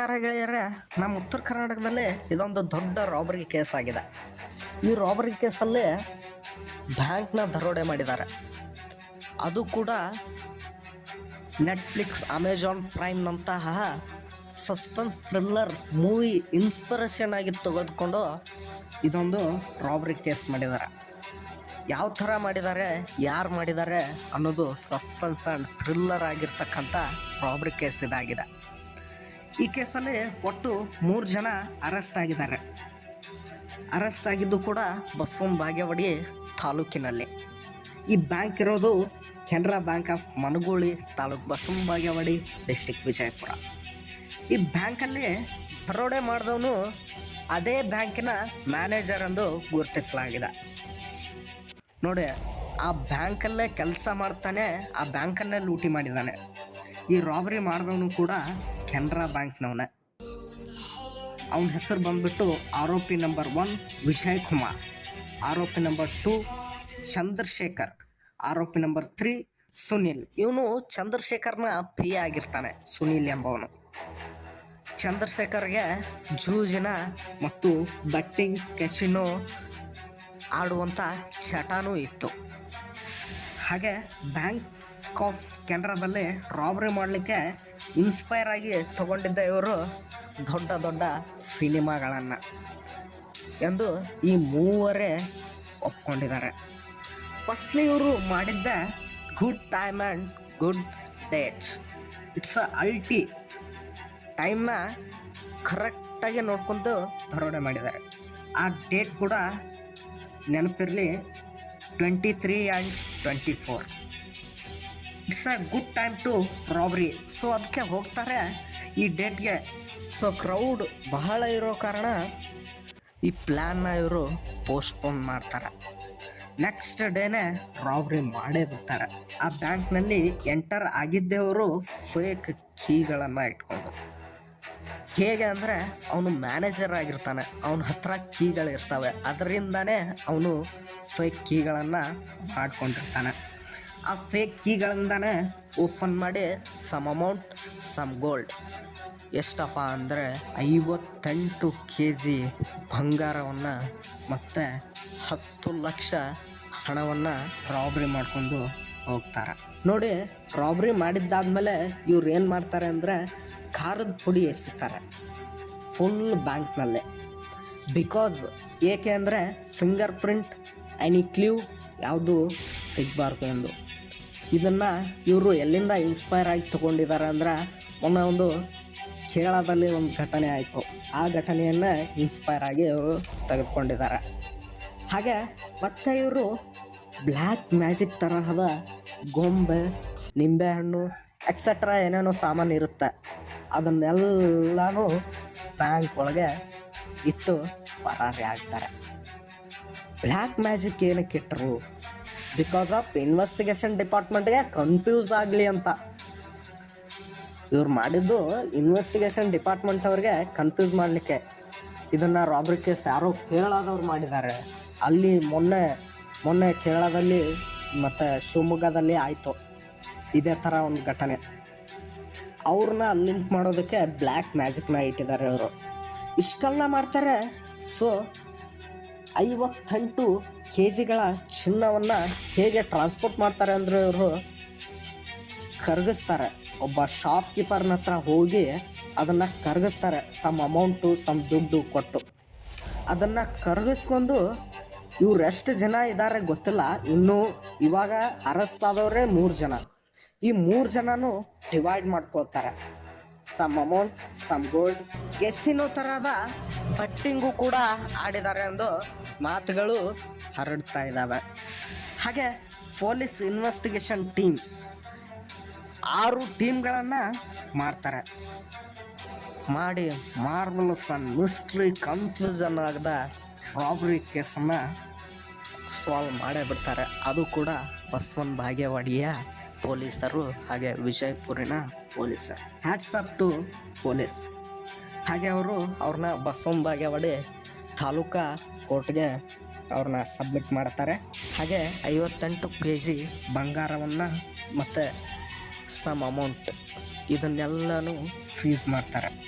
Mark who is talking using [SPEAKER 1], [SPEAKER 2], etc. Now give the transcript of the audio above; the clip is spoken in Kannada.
[SPEAKER 1] ಗೆಳೆಯರ ನಮ್ಮ ಉತ್ತರ ಕರ್ನಾಟಕದಲ್ಲಿ ಇದೊಂದು ದೊಡ್ಡ ರಾಬರಿ ಕೇಸ್ ಆಗಿದೆ. ಈ ರಾಬರಿ ಕೇಸಲ್ಲಿ ಬ್ಯಾಂಕ್ನ ದರೋಡೆ ಮಾಡಿದ್ದಾರೆ. ಅದು ಕೂಡ ನೆಟ್ಫ್ಲಿಕ್ಸ್ ಅಮೆಜಾನ್ ಪ್ರೈಮ್ನಂತಹ ಸಸ್ಪೆನ್ಸ್ ಥ್ರಿಲ್ಲರ್ ಮೂವಿ ಇನ್ಸ್ಪಿರೇಷನ್ ಆಗಿ ತೆಗೆದುಕೊಂಡು ಇದೊಂದು ರಾಬರಿ ಕೇಸ್ ಮಾಡಿದ್ದಾರೆ. ಯಾವ ಥರ ಮಾಡಿದ್ದಾರೆ, ಯಾರು ಮಾಡಿದ್ದಾರೆ ಅನ್ನೋದು ಸಸ್ಪೆನ್ಸ್ ಆ್ಯಂಡ್ ಥ್ರಿಲ್ಲರ್ ಆಗಿರ್ತಕ್ಕಂಥ ರಾಬರಿ ಕೇಸ್ ಇದಾಗಿದೆ. ಈ ಕೇಸಲ್ಲಿ ಒಟ್ಟು ಮೂರು ಜನ ಅರೆಸ್ಟ್ ಆಗಿದ್ದಾರೆ. ಅರೆಸ್ಟ್ ಆಗಿದ್ದು ಕೂಡ ಬಸವನ ಬಾಗೇವಾಡಿ ತಾಲೂಕಿನಲ್ಲಿ. ಈ ಬ್ಯಾಂಕ್ ಇರೋದು ಕೆನರಾ ಬ್ಯಾಂಕ್ ಆಫ್ ಮನಗೋಳಿ ತಾಲೂಕು ಬಸವನ ಬಾಗೇವಾಡಿ ಡಿಸ್ಟಿಕ್ ವಿಜಯಪುರ. ಈ ಬ್ಯಾಂಕಲ್ಲಿ ದರೋಡೆ ಮಾಡಿದವನು ಅದೇ ಬ್ಯಾಂಕಿನ ಮ್ಯಾನೇಜರ್ ಎಂದು ಗುರುತಿಸಲಾಗಿದೆ. ನೋಡಿ, ಆ ಬ್ಯಾಂಕಲ್ಲೇ ಕೆಲಸ ಮಾಡ್ತಾನೆ, ಆ ಬ್ಯಾಂಕನ್ನೇ ಲೂಟಿ ಮಾಡಿದ್ದಾನೆ. ಈ ರಾಬರಿ ಮಾಡಿದವನು ಕೂಡ ಕೆನರಾ ಬ್ಯಾಂಕ್ನವನೇ. ಅವನ ಹೆಸರು ಬಂದ್ಬಿಟ್ಟು ಆರೋಪಿ ನಂಬರ್ ಒನ್ ವಿಜಯ್ ಕುಮಾರ್, ಆರೋಪಿ ನಂಬರ್ ಟು ಚಂದ್ರಶೇಖರ್, ಆರೋಪಿ ನಂಬರ್ ತ್ರೀ ಸುನಿಲ್. ಇವನು ಚಂದ್ರಶೇಖರ್ನ ಪಿ ಆಗಿರ್ತಾನೆ, ಸುನಿಲ್ ಎಂಬವನು. ಚಂದ್ರಶೇಖರ್ಗೆ ಜೂಜಿನ ಮತ್ತು ಬಟ್ಟಿಂಗ್ ಕೆಸಿನೋ ಆಡುವಂಥ ಚಟನೂ ಇತ್ತು. ಹಾಗೆ ಬ್ಯಾಂಕ್ ಆಫ್ ಕೆನರಾದಲ್ಲಿ ರಾಬರಿ ಮಾಡಲಿಕ್ಕೆ ಇನ್ಸ್ಪೈರ್ ಆಗಿ ತಗೊಂಡಿದ್ದ ಇವರು ದೊಡ್ಡ ದೊಡ್ಡ ಸಿನಿಮಾಗಳನ್ನು ಎಂದು ಈ ಮೂವರೇ ಒಪ್ಕೊಂಡಿದ್ದಾರೆ. ಫಸ್ಟ್ಲಿ ಇವರು ಮಾಡಿದ್ದ good time and good date it's a ಅಲ್ಟಿ ಟೈಮ್ನ ಕರೆಕ್ಟಾಗಿ ನೋಡ್ಕೊಂಡು ದರೋಡೆ ಮಾಡಿದ್ದಾರೆ. ಆ ಡೇಟ್ ಕೂಡ ನೆನಪಿರಲಿ twenty and twenty four it's a good time to robbery so ಅದಕ್ಕೆ ಹೋಗ್ತಾರೆ. ಈ ಡೇಟ್ಗೆ ಸೊ ಕ್ರೌಡ್ ಬಹಳ ಇರೋ ಕಾರಣ ಈ ಪ್ಲ್ಯಾನ್ನ ಇವರು ಪೋಸ್ಟ್ಪೋನ್ ಮಾಡ್ತಾರೆ. ನೆಕ್ಸ್ಟ್ ಡೇನೇ ರಾಬ್ರಿ ಮಾಡೇ ಬಿಡ್ತಾರೆ ಆ ಬ್ಯಾಂಕ್ನಲ್ಲಿ ಎಂಟರ್ ಆಗಿದ್ದೆವರು ಫೇಕ್ ಕೀಗಳನ್ನು ಇಟ್ಕೊಂಡು. ಹೇಗೆ ಅಂದರೆ ಅವನು ಮ್ಯಾನೇಜರ್ ಆಗಿರ್ತಾನೆ. ಅವನ ಹತ್ರ ಕೀಗಳಿರ್ತವೆ ಅದರಿಂದನೇ ಅವನು ಫೇಕ್ ಕೀಗಳನ್ನು ಮಾಡ್ಕೊಂಡಿರ್ತಾನೆ. ಆ ಫೇಕ್ ಕೀಗಳಿಂದನೇ ಓಪನ್ ಮಾಡಿ ಸಮ್ ಅಮೌಂಟ್ ಸಮ್ ಗೋಲ್ಡ್ ಎಷ್ಟಪ್ಪ ಅಂದರೆ ಐವತ್ತೆಂಟು ಕೆ ಜಿ ಬಂಗಾರವನ್ನು ಮತ್ತು ಹತ್ತು ಲಕ್ಷ ಹಣವನ್ನು ರಾಬ್ರಿ ಮಾಡ್ಕೊಂಡು ಹೋಗ್ತಾರೆ. ನೋಡಿ ರಾಬ್ರಿ ಮಾಡಿದ್ದಾದ್ಮೇಲೆ ಇವ್ರು ಏನು ಮಾಡ್ತಾರೆ ಅಂದರೆ ಖಾರದ ಪುಡಿ ಎಸಿತಾರೆ. ಫುಲ್ ಬ್ಯಾಂಕ್ನಲ್ಲಿ ಬಿಕಾಸ್ ಏಕೆ ಅಂದರೆ ಫಿಂಗರ್ ಪ್ರಿಂಟ್ ಎನಿ ಕ್ಲೂ ಯಾವುದು ಸಿಗಬಾರ್ದು ಎಂದು. ಇದನ್ನು ಇವರು ಎಲ್ಲಿಂದ ಇನ್ಸ್ಪೈರ್ ಆಗಿ ತೊಗೊಂಡಿದ್ದಾರೆ ಅಂದ್ರೆ ಮೊನ್ನೆ ಒಂದು ಕೇರಳದಲ್ಲಿ ಒಂದು ಘಟನೆ ಆಯಿತು. ಆ ಘಟನೆಯನ್ನು ಇನ್ಸ್ಪೈರ್ ಆಗಿ ಅವರು ತೆಗೆದುಕೊಂಡಿದ್ದಾರೆ. ಹಾಗೆ ಮತ್ತೆ ಇವರು ಬ್ಲ್ಯಾಕ್ ಮ್ಯಾಜಿಕ್ ತರಹದ ಗೊಂಬೆ, ನಿಂಬೆಹಣ್ಣು ಎಕ್ಸೆಟ್ರಾ ಏನೇನೋ ಸಾಮಾನು ಇರುತ್ತೆ. ಅದನ್ನೆಲ್ಲನೂ ಬ್ಯಾಂಕ್ ಒಳಗೆ ಇಟ್ಟು ಪರಾರಿ ಆಗ್ತಾರೆ. ಬ್ಲ್ಯಾಕ್ ಮ್ಯಾಜಿಕ್ ಏನಕ್ಕೆ ಇಟ್ಟರು ಬಿಕಾಸ್ ಆಫ್ ಇನ್ವೆಸ್ಟಿಗೇಷನ್ ಡಿಪಾರ್ಟ್ಮೆಂಟ್ಗೆ ಕನ್ಫ್ಯೂಸ್ ಆಗಲಿ ಅಂತ. ಇವ್ರು ಮಾಡಿದ್ದು ಇನ್ವೆಸ್ಟಿಗೇಷನ್ ಡಿಪಾರ್ಟ್ಮೆಂಟ್ ಅವ್ರಿಗೆ ಕನ್ಫ್ಯೂಸ್ ಮಾಡಲಿಕ್ಕೆ. ಇದನ್ನು ರಾಬರಿ ಕೇಸ್ ಯಾರೋ ಕೇರಳದವ್ರು ಮಾಡಿದ್ದಾರೆ. ಅಲ್ಲಿ ಮೊನ್ನೆ ಮೊನ್ನೆ ಕೇರಳದಲ್ಲಿ ಮತ್ತು ಶಿವಮೊಗ್ಗದಲ್ಲಿ ಆಯಿತು. ಇದೇ ಥರ ಒಂದು ಘಟನೆ. ಅವ್ರನ್ನ ಲಿಂಕ್ ಮಾಡೋದಕ್ಕೆ ಬ್ಲ್ಯಾಕ್ ಮ್ಯಾಜಿಕ್ನ ಇಟ್ಟಿದ್ದಾರೆ ಅವರು. ಇಷ್ಟೆಲ್ಲ ಮಾಡ್ತಾರೆ ಸೊ ಐವತ್ತೆಂಟು ಕೆ ಜಿಗಳ ಚಿನ್ನವನ್ನು ಹೇಗೆ ಟ್ರಾನ್ಸ್ಪೋರ್ಟ್ ಮಾಡ್ತಾರೆ ಅಂದರೆ ಇವರು ಕರಗಿಸ್ತಾರೆ. ಒಬ್ಬ ಶಾಪ್ ಕೀಪರ್ನ ಹತ್ರ ಹೋಗಿ ಅದನ್ನು ಕರಗಿಸ್ತಾರೆ ಸಮ್ ಅಮೌಂಟು ಸಮ್ ದುಡ್ಡು ಕೊಟ್ಟು. ಅದನ್ನು ಕರಗಿಸ್ಕೊಂಡು ಇವ್ರು ಎಷ್ಟು ಜನ ಇದ್ದಾರೆ ಗೊತ್ತಿಲ್ಲ, ಇನ್ನು ಇವಾಗ ಅರೆಸ್ಟ್ ಆದವರೇ ಮೂರು ಜನ. ಈ ಮೂರು ಜನನು ಡಿವೈಡ್ ಮಾಡ್ಕೊಳ್ತಾರೆ. ಸಮ್ ಅಮೌಂಟ್ ಸಮ್ ಗೋಲ್ಡ್ ಗೆಸ್ಸಿನೋ ಥರದ ಬಟ್ಟಿಂಗು ಕೂಡ ಆಡಿದ್ದಾರೆ ಎಂದು ಮಾತುಗಳು ಹರಡ್ತಾ ಇದ್ದಾವೆ. ಹಾಗೆ ಪೊಲೀಸ್ ಇನ್ವೆಸ್ಟಿಗೇಷನ್ ಟೀಮ್ ಆರು ಟೀಮ್ಗಳನ್ನು ಮಾಡ್ತಾರೆ. ಮಾಡಿ ಮಾರ್ವಲಸ್ ಸನ್ ಮಿಸ್ಟ್ರಿ ಕನ್ಫ್ಯೂಸನ್ ಆಗದ ರಾಬ್ರಿ ಕೇಸನ್ನು ಸಾಲ್ವ್ ಮಾಡೇ ಬಿಡ್ತಾರೆ. ಅದು ಕೂಡ ಬಸವನ್ ಬಾಗೇವಾಡಿಯ ಪೊಲೀಸರು ಹಾಗೆ ವಿಜಯಪುರಿನ ಪೊಲೀಸರು ಹ್ಯಾಟ್ಸ್ ಅಪ್ ಟು ಪೊಲೀಸ್. ಹಾಗೆ ಅವರು ಅವ್ರನ್ನ ಬಸವನ್ ಬಾಗೇವಾಡಿ ತಾಲೂಕಾ ಕೋರ್ಟ್ಗೆ ಅವ್ರನ್ನ ಸಬ್ಮಿಟ್ ಮಾಡ್ತಾರೆ. ಹಾಗೆ ಐವತ್ತೆಂಟು ಕೆ ಜಿ ಬಂಗಾರವನ್ನು ಮತ್ತು ಸಮ್ ಅಮೌಂಟ್ ಇದನ್ನೆಲ್ಲನೂ ಫೀಸ್ ಮಾಡ್ತಾರೆ.